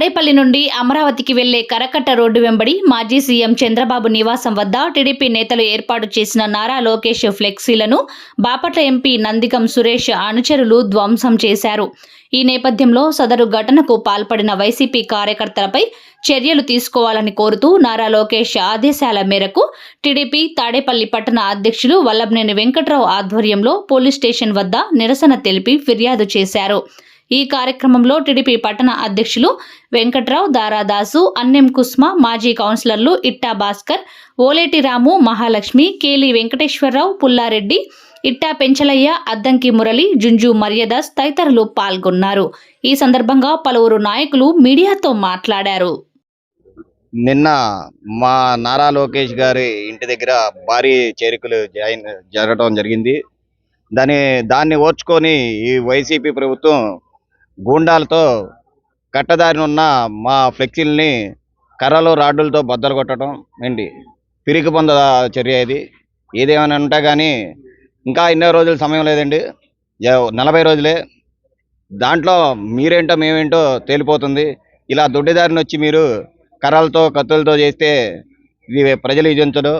తాడేపల్లి నుండి అమరావతికి వెళ్ళే కరకట్ట రోడ్డు వెంబడి మాజీ సీఎం చంద్రబాబు నివాసం వద్ద టీడీపీ నేతలు ఏర్పాటు చేసిన నారా లోకేష్ ఫ్లెక్సీలను బాపట్ల ఎంపీ నందిగం సురేష్ అనుచరులు ధ్వంసం చేశారు. ఈ నేపథ్యంలో సదరు ఘటనకు పాల్పడిన వైసీపీ కార్యకర్తలపై చర్యలు తీసుకోవాలని కోరుతూ నారా లోకేష్ ఆదేశాల మేరకు టీడీపీ తాడేపల్లి పట్టణ అధ్యక్షులు వల్లభనేని వెంకట్రావు ఆధ్వర్యంలో పోలీస్ స్టేషన్ వద్ద నిరసన తెలిపి ఫిర్యాదు చేశారు. ఈ కార్యక్రమంలో టీడీపీ పట్టణ అధ్యక్షులు వెంకట్రావు దారాదాసు అన్నెం కుస్మ మాజీ కౌన్సిలర్లు ఇట్టా భాస్కర్ ఓలేటి రాము మహాలక్ష్మి కేలి వెంకటేశ్వరరావు పుల్లారెడ్డి ఇట్టా పెంచలయ్య అద్దంకి మురళి జుంజు మర్యాదాస్ తదితరులు పాల్గొన్నారు. ఈ సందర్భంగా పలువురు నాయకులు మీడియాతో మాట్లాడారు. నిన్న మా నారా లోకేష్ గారి ఇంటి దగ్గర భారీ చేరికలు జాయిన్ జరగడం జరిగింది. దాని దాన్ని ఓర్చుకొని ఈ వైసీపీ ప్రభుత్వం గూండాలతో కట్టదారిన ఉన్న మా ఫ్లెక్సీలని కర్రలు రాడ్డులతో బద్దలు కొట్టడం ఏంటి? పిరికి పొంద చర్య ఇది. ఏదేమైనా ఉంటా కానీ ఇంకా ఎన్నో రోజులు సమయం లేదండి. నలభై రోజులే. దాంట్లో మీరేంటో మేమేంటో తేలిపోతుంది. ఇలా దొడ్డిదారిని వచ్చి మీరు కర్రలతో కత్తులతో చేస్తే ఇది ప్రజలు ఇదించడు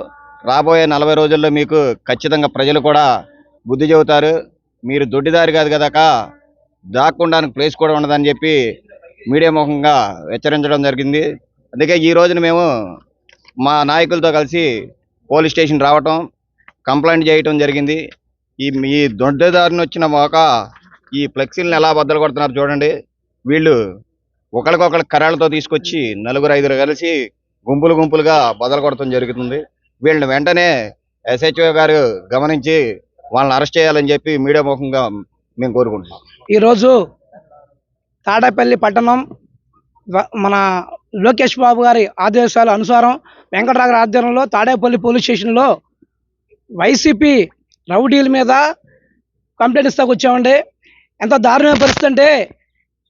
రాబోయే నలభై రోజుల్లో మీకు ఖచ్చితంగా ప్రజలు కూడా బుద్ధి చెబుతారు. మీరు దొడ్డిదారి కాదు కదాక దాక్కుండానికి ప్లేస్ కూడా ఉండదని చెప్పి మీడియా ముఖంగా హెచ్చరించడం జరిగింది. అందుకే ఈ రోజున మేము మా నాయకులతో కలిసి పోలీస్ స్టేషన్ రావటం కంప్లైంట్ చేయటం జరిగింది. ఈ ఈ దొడ్డదారిని వచ్చిన ఒక ఈ ఫ్లెక్సీలను ఎలా బద్దలు కొడుతున్నారు చూడండి. వీళ్ళు ఒకరికొకరు కర్రలతో తీసుకొచ్చి నలుగురు ఐదుగురు కలిసి గుంపులు గుంపులుగా బదలు కొడటం జరుగుతుంది. వీళ్ళని వెంటనే ఎస్హెచ్ఓ గారు గమనించి వాళ్ళని అరెస్ట్ చేయాలని చెప్పి మీడియా ముఖంగా మేము కోరుకుంటున్నాం. ఈరోజు తాడేపల్లి పట్టణం మన లోకేష్ బాబు గారి ఆదేశాల అనుసారం వెంకటరాగర్ ఆధ్వర్యంలో తాడేపల్లి పోలీస్ స్టేషన్లో వైసీపీ రౌడీల మీద కంప్లైంట్ ఇస్తాకు వచ్చామండి. ఎంత దారుణమైన పరిస్థితి అంటే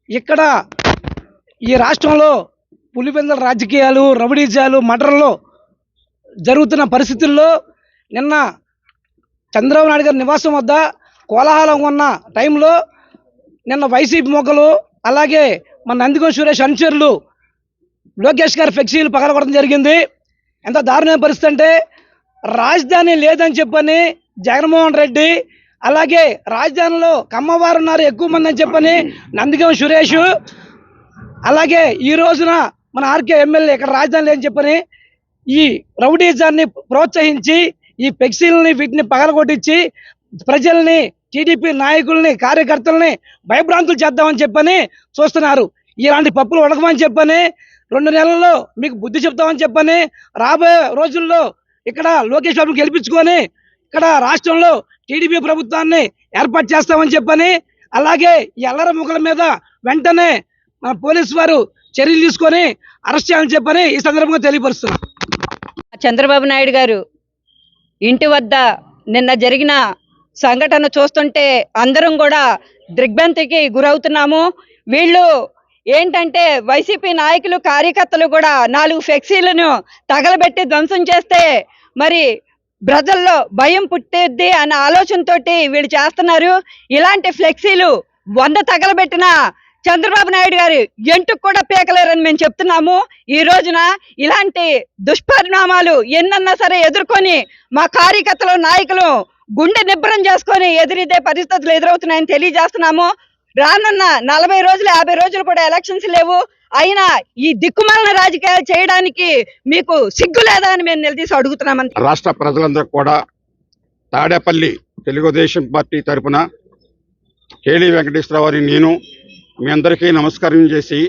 ఇక్కడ ఈ రాష్ట్రంలో పులివెందుల రాజకీయాలు రౌడీజాలు మటర్లు జరుగుతున్న పరిస్థితుల్లో నిన్న చంద్రబాబు నాయుడు గారి నివాసం వద్ద కోలాహలం ఉన్న టైంలో నిన్న వైసీపీ మొగ్గలు అలాగే మన నందిగం సురేష్ అనుచరులు లోకేష్ గారి ఫ్లెక్సీలు పగలగొట్టడం జరిగింది. ఎంత దారుణమైన పరిస్థితి అంటే రాజధాని లేదని చెప్పని జగన్మోహన్ రెడ్డి అలాగే రాజధానిలో కమ్మవారు ఉన్నారు ఎక్కువ మంది అని చెప్పని నందిగం సురేష్ అలాగే ఈ రోజున మన ఆర్కే ఎమ్మెల్యే ఇక్కడ రాజధాని లేదని చెప్పని ఈ రౌడీజాన్ని ప్రోత్సహించి ఈ ఫ్లెక్సీలని వీటిని పగలగొట్టించి ప్రజల్ని టీడీపీ నాయకుల్ని కార్యకర్తల్ని భయభ్రాంతులు చేద్దామని చెప్పని చూస్తున్నారు. ఇలాంటి పప్పులు ఉడకమని చెప్పని రెండు నెలల్లో మీకు బుద్ధి చెప్తామని చెప్పని రాబోయే రోజుల్లో ఇక్కడ లోకేష్ బాబుని గెలిపించుకొని ఇక్కడ రాష్ట్రంలో టీడీపీ ప్రభుత్వాన్ని ఏర్పాటు చేస్తామని చెప్పని అలాగే ఈ అల్లర ముఖల మీద వెంటనే మన పోలీసు వారు చర్యలు తీసుకొని అరెస్ట్ చేయాలని చెప్పని ఈ సందర్భంగా తెలియపరుస్తున్నారు చంద్రబాబు నాయుడు గారు ఇంటి వద్ద నిన్న జరిగిన సంఘటన చూస్తుంటే అందరం కూడా దిగ్భ్రాంతికి గురవుతున్నాము. వీళ్ళు ఏంటంటే వైసీపీ నాయకులు కార్యకర్తలు కూడా నాలుగు ఫ్లెక్సీలను తగలబెట్టి ధ్వంసం చేస్తే మరి ప్రజల్లో భయం పుట్టేద్ది అన్న ఆలోచనతోటి వీళ్ళు చేస్తున్నారు. ఇలాంటి ఫ్లెక్సీలు వంద తగలబెట్టిన చంద్రబాబు నాయుడు గారు ఎంటుకు కూడా పీకలేరని మేము చెప్తున్నాము. ఈ రోజున ఇలాంటి దుష్పరిణామాలు ఎన్నన్నా సరే ఎదుర్కొని మా కార్యకర్తలు నాయకులు గుండె నిబ్బరం చేసుకొని ఎదిరితే పరిస్థితులు ఎదురవుతున్నాయని తెలియజేస్తున్నాము. రానున్న నలభై రోజులు యాభై రోజులు కూడా ఎలక్షన్స్ లేవు. అయినా ఈ దిక్కుమాలిన రాజకీయాలు చేయడానికి మీకు సిగ్గు లేదా అని మేము నిలదీసి అడుగుతున్నామని రాష్ట్ర ప్రజలందరూ కూడా తాడేపల్లి తెలుగుదేశం పార్టీ తరపున కేళి వెంకటేశ్వరరావు వారిని నేను మీ అందరికీ నమస్కారం చేసి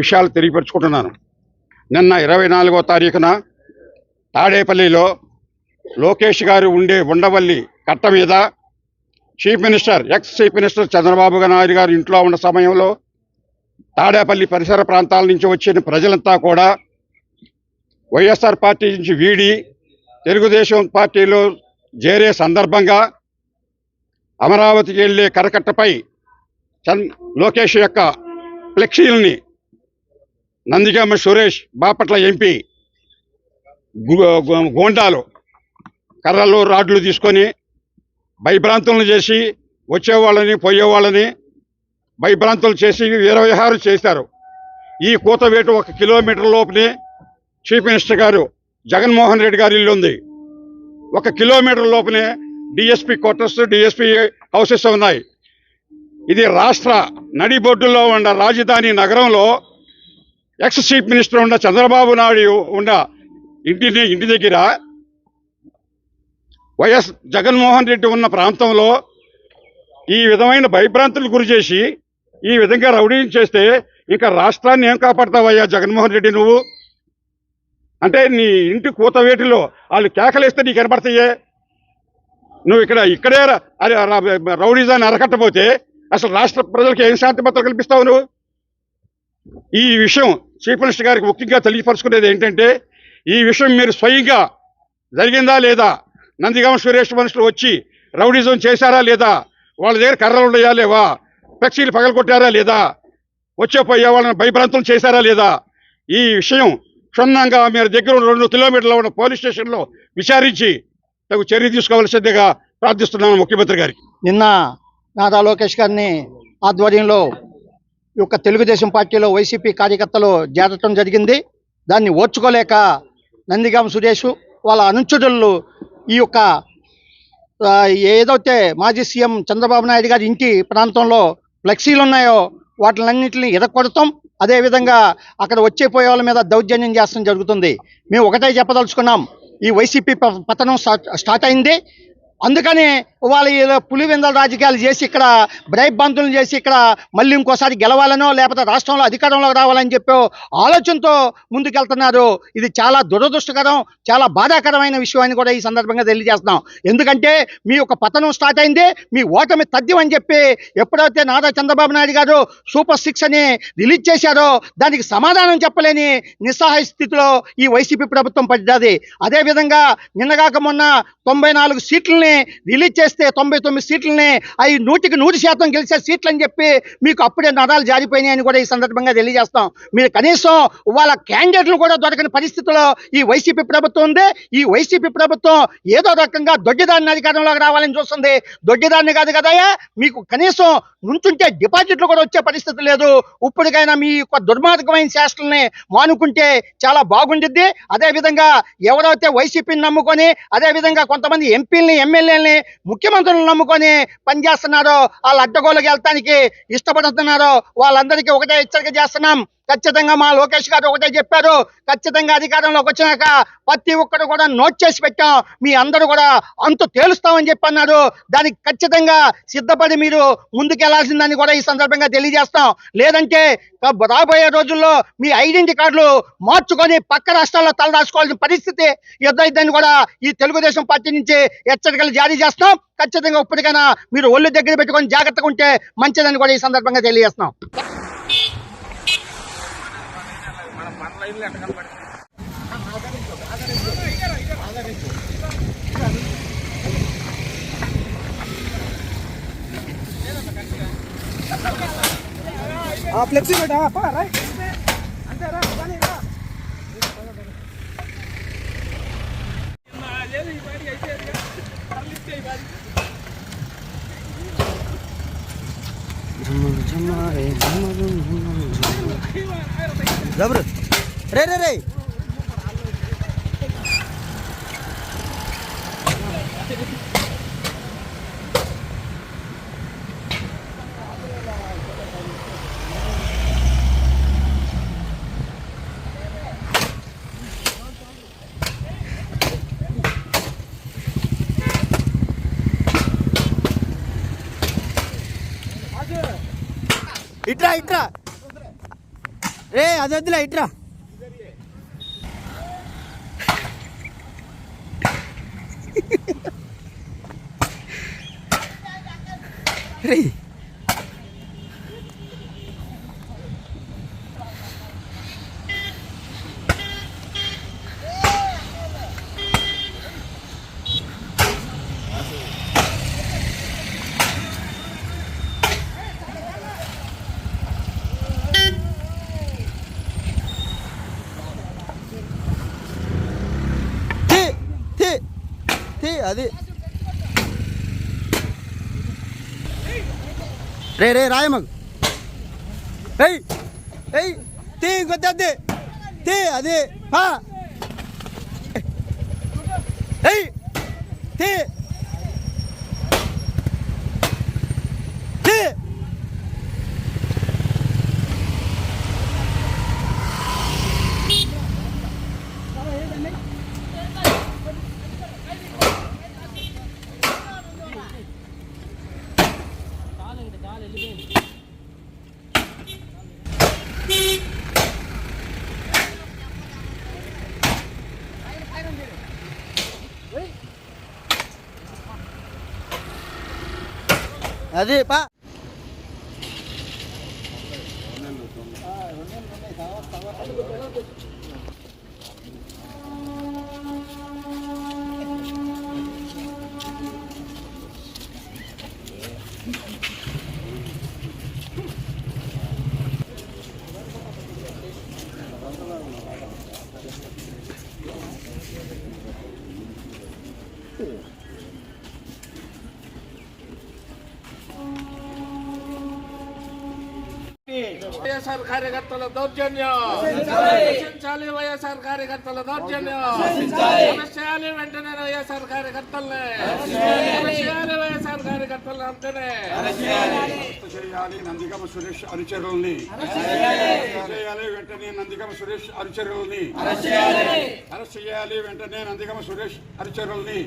విషయాలు తెలియపరుచుకుంటున్నాను. నిన్న ఇరవై నాలుగో తారీఖున తాడేపల్లిలో లోకేష్ గారు ఉండే ఉండవల్లి కట్ట మీద chief minister ex chief minister Chandrababu Naidu garu ఇంట్లో ఉన్న సమయంలో తాడేపల్లి పరిసర ప్రాంతాల నుంచి వచ్చిన ప్రజలంతా కూడా వైఎస్ఆర్ పార్టీ నుంచి వీడి తెలుగుదేశం పార్టీలో చేరే సందర్భంగా అమరావతికి వెళ్ళే కరకట్టపై చంద్ లోకేష్ యొక్క ఫ్లెక్సీలని నందిగామ సురేష్ బాపట్ల ఎంపీ గు- గోండాలు కర్రలు రాడ్లు తీసుకొని భయభ్రాంతులను చేసి వచ్చేవాళ్ళని పోయేవాళ్ళని భయభ్రాంతులు చేసి వీరవిహారం చేశారు. ఈ కూతవేటు ఒక కిలోమీటర్ లోపునే చీఫ్ మినిస్టర్ గారు జగన్మోహన్ రెడ్డి గారి ఇల్లు ఉంది. ఒక కిలోమీటర్ లోపునే డిఎస్పి క్వార్టర్స్ డిఎస్పి హౌసెస్ ఉన్నాయి. ఇది రాష్ట్ర నడిబొడ్డులో ఉన్న రాజధాని నగరంలో ఎక్స్ చీఫ్ మినిస్టర్ ఉన్న చంద్రబాబు నాయుడు ఉన్న ఇంటిని ఇంటి దగ్గర వైఎస్ జగన్మోహన్ రెడ్డి ఉన్న ప్రాంతంలో ఈ విధమైన భయభ్రాంతులు గురి చేసి ఈ విధంగా రౌడీ చేస్తే ఇంకా రాష్ట్రాన్ని ఏం కాపాడతావయ్యా జగన్మోహన్ రెడ్డి నువ్వు? అంటే నీ ఇంటి కూతవేటిలో వాళ్ళు కేకలేస్తే నీకు కనపడతాయే నువ్వు ఇక్కడ ఇక్కడే రౌడీజాన్ని అరకట్టపోతే అసలు రాష్ట్ర ప్రజలకు ఏం శాంతి భద్రత కల్పిస్తావు నువ్వు? ఈ విషయం చీఫ్ మినిస్టర్ గారికి ముఖ్యంగా తెలియపరుచుకునేది ఏంటంటే ఈ విషయం మీరు స్వయంగా జరిగిందా లేదా నందిగామ సురేష్ మనుషులు వచ్చి రౌడీజం చేశారా లేదా? వాళ్ళ దగ్గర కర్రలు ఉన్నాయా లేవా? ఫ్లెక్సీలు పగలగొట్టారా లేదా? వచ్చే పోయే వాళ్ళని భయభ్రాంతులు చేశారా లేదా? ఈ విషయం క్షుణ్ణంగా మీరు దగ్గర రెండు కిలోమీటర్ల ఉన్న పోలీస్ స్టేషన్లో విచారించి తగు చర్య తీసుకోవాల్సిందిగా ప్రార్థిస్తున్నాను ముఖ్యమంత్రి గారికి. నిన్న నాదా లోకేష్ గారిని ఆధ్వర్యంలో ఈ యొక్క తెలుగుదేశం పార్టీలో వైసీపీ కార్యకర్తలు చేరటం జరిగింది. దాన్ని ఓర్చుకోలేక నందిగాం సురేష్ వాళ్ళ అనుచరులు ఈ యొక్క ఏదైతే మాజీ సీఎం చంద్రబాబు నాయుడు గారి ఇంటి ప్రాంతంలో ఫ్లెక్సీలు ఉన్నాయో వాటిలన్నింటిని ఎదగొడతాం అదేవిధంగా అక్కడ వచ్చే పోయే వాళ్ళ మీద దౌర్జన్యం చేస్తడం జరుగుతుంది. మేము ఒకటే చెప్పదలుచుకున్నాం. ఈ వైసీపీ ప- పతనం స్టార్ట్ స్టార్ట్ అయింది. అందుకని వాళ్ళ ఏదో పులివెందల రాజకీయాలు చేసి ఇక్కడ బ్రైబ్ బంతులు చేసి ఇక్కడ మళ్ళీ ఇంకోసారి గెలవాలనో లేకపోతే రాష్ట్రంలో అధికారంలోకి రావాలని చెప్పో ఆలోచనతో ముందుకెళ్తున్నారు. ఇది చాలా దురదృష్టకరం చాలా బాధాకరమైన విషయం అని కూడా ఈ సందర్భంగా తెలియజేస్తున్నాం. ఎందుకంటే మీ యొక్క పతనం స్టార్ట్ అయింది మీ ఓటమి తథ్యం అని చెప్పి ఎప్పుడైతే నారా చంద్రబాబు నాయుడు గారు సూపర్ సిక్స్ అని రిలీజ్ చేశారో దానికి సమాధానం చెప్పలేని నిస్సహాయ స్థితిలో ఈ వైసీపీ ప్రభుత్వం పడ్డది. అదేవిధంగా నిన్నగాక మొన్న తొంభై నాలుగు సీట్లని రిలీజ్ చేస్తే తొంభై తొమ్మిది సీట్లని అవి నూటికి నూరు శాతం గెలిచే సీట్లు అని చెప్పి మీకు అప్పుడే నరాలు జారిపోయినాయి అని కూడా ఈ సందర్భంగా తెలియజేస్తాం. మీరు కనీసం వాళ్ళ క్యాండిడేట్లు కూడా దొరకని పరిస్థితుల్లో ఈ వైసీపీ ప్రభుత్వం ఉంది. ఈ వైసీపీ ప్రభుత్వం ఏదో రకంగా దొడ్డిదారిని అధికారంలోకి రావాలని చూస్తుంది. దొడ్డిదారిని కాదు కదయ్యా మీకు కనీసం నుంచుంటే డిపాజిట్లు కూడా వచ్చే పరిస్థితి లేదు. ఇప్పటికైనా మీ యొక్క దుర్మార్గమైన శాస్త్రల్ని మానుకుంటే చాలా బాగుండిద్ది. అదేవిధంగా ఎవరైతే వైసీపీని నమ్ముకొని అదే విధంగా కొంతమంది ఎంపీలని ఎమ్మెల్యేలని ముఖ్యమంత్రులను నమ్ముకొని పనిచేస్తున్నారో వాళ్ళ అడ్డగోలుకి వెళ్తానికి ఇష్టపడుతున్నారో వాళ్ళందరికీ ఒకటే హెచ్చరిక చేస్తున్నాం. ఖచ్చితంగా మా లోకేష్ గారు ఒకటే చెప్పారు. ఖచ్చితంగా అధికారంలోకి వచ్చినాక ప్రతి ఒక్కరు కూడా నోట్ చేసి పెట్టాం. మీ అందరూ కూడా అంత తేలుస్తామని చెప్పి అన్నారు. దానికి ఖచ్చితంగా సిద్ధపడి మీరు ముందుకెళ్ళాల్సిందని కూడా ఈ సందర్భంగా తెలియజేస్తాం. లేదంటే రాబోయే రోజుల్లో మీ ఐడెంటిటీ కార్డులు మార్చుకొని పక్క రాష్ట్రాల్లో తలదాచుకోవాల్సిన పరిస్థితి ఎదురైద్దని కూడా ఈ తెలుగుదేశం పార్టీ నుంచి హెచ్చరికలు జారీ చేస్తాం. ఖచ్చితంగా ఇప్పటికైనా మీరు ఒళ్ళు దగ్గర పెట్టుకొని జాగ్రత్తగా ఉంటే మంచిదని కూడా ఈ సందర్భంగా తెలియజేస్తున్నాం. జబరు రే రే రే రే రే రే. ఇట్రా ఇట్రా. రే అది వద్దులే ఇట్రా. రే అది. రే రే రాయ రాయమగ్ ఏయ్ ఏయ్ తీ ఇంకొద్ది తీ. అది ఏయ్ తీ. అది పా వైఎస్ఆర్ కార్యకర్తల దౌర్జన్యం. రక్షించాలి వైఎస్ఆర్ కార్యకర్తల దౌర్జన్యం. చేయాలి వెంటనే వైఎస్ఆర్ కార్యకర్తల్ని. చేయాలి వైఎస్ఆర్ కార్యకర్తలను అంటేనే. చేయాలి నందిగమ సురేష్ అనుచరుల్ని. చేయాలి. వెంటనే నందిగమ సురేష్ అనుచరుల్ని. అరెస్ట్ చేయాలి. వెంటనే నందిగమ సురేష్ అనుచరుల్ని.